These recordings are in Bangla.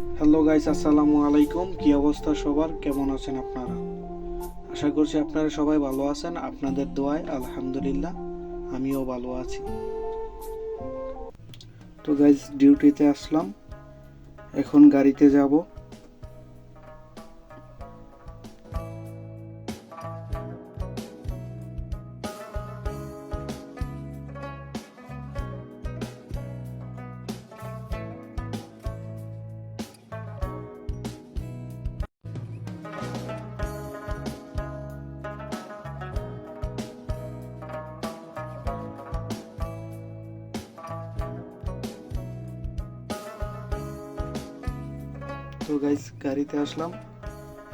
হ্যালো গাইস আসসালামু আলাইকুম। কি অবস্থা সবার? কেমন আছেন আপনারা? আশা করছি আপনারা সবাই ভালো আছেন। আপনাদের দোয়ায় আলহামদুলিল্লাহ, আমিও ভালো আছি। তো গাইস ডিউটিতে আসলাম। এখন গাড়িতে যাব। তো গাইস গাড়িতে আসলাম।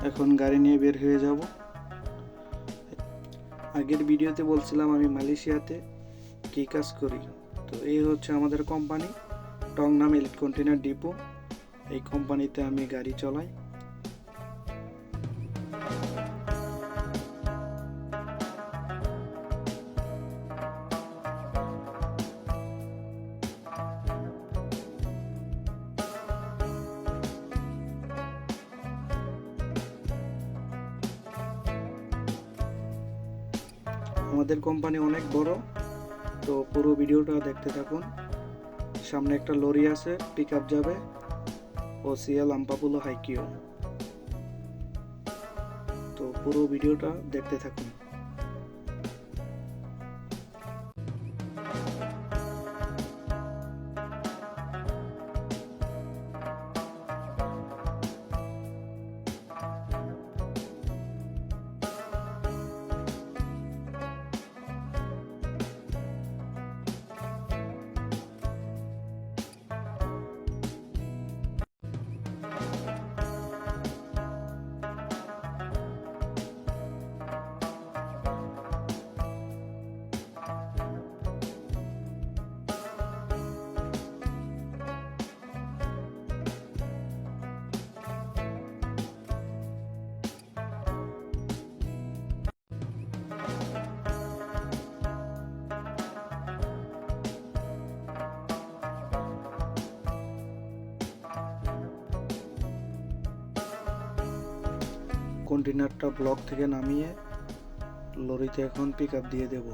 এখন গাড়ি নিয়ে বের হয়ে যাব। আগের ভিডিওতে বলছিলাম আমি মালয়েশিয়াতে কি কাজ করি। তো এই হচ্ছে আমাদের কোম্পানি টং নাম ইলেক্ট কন্টেনার ডিপো। এই কোম্পানিতে আমি গাড়ি চালাই। আমাদের কোম্পানি অনেক বড়, তো পুরো ভিডিওটা দেখতে থাকুন। সামনে একটা লরি আছে পিক আপ যাবে ও সিএল আম্পাপুলো হাইকিও তো পুরো ভিডিওটা দেখতে থাকুন। কন্টেনারটা ব্লক থেকে নামিয়ে লরিতে এখন পিক দিয়ে দেব।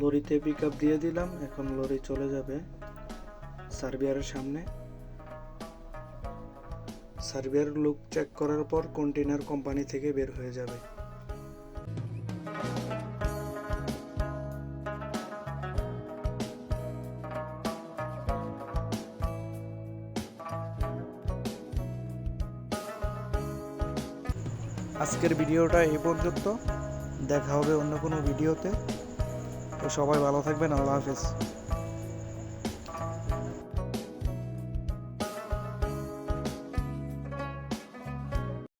লরিতে পিক দিয়ে দিলাম, এখন লরি চলে যাবে। সার্বিয়ারের সামনে। সার্বিয়ার লুক চেক করার পর কন্টেনার কোম্পানি থেকে বের হয়ে যাবে। আজকের ভিডিওটা এই পর্যন্ত। দেখা হবে অন্য কোনো ভিডিওতে। তো সবাই ভালো থাকবেন, আল্লাহ হাফেজ।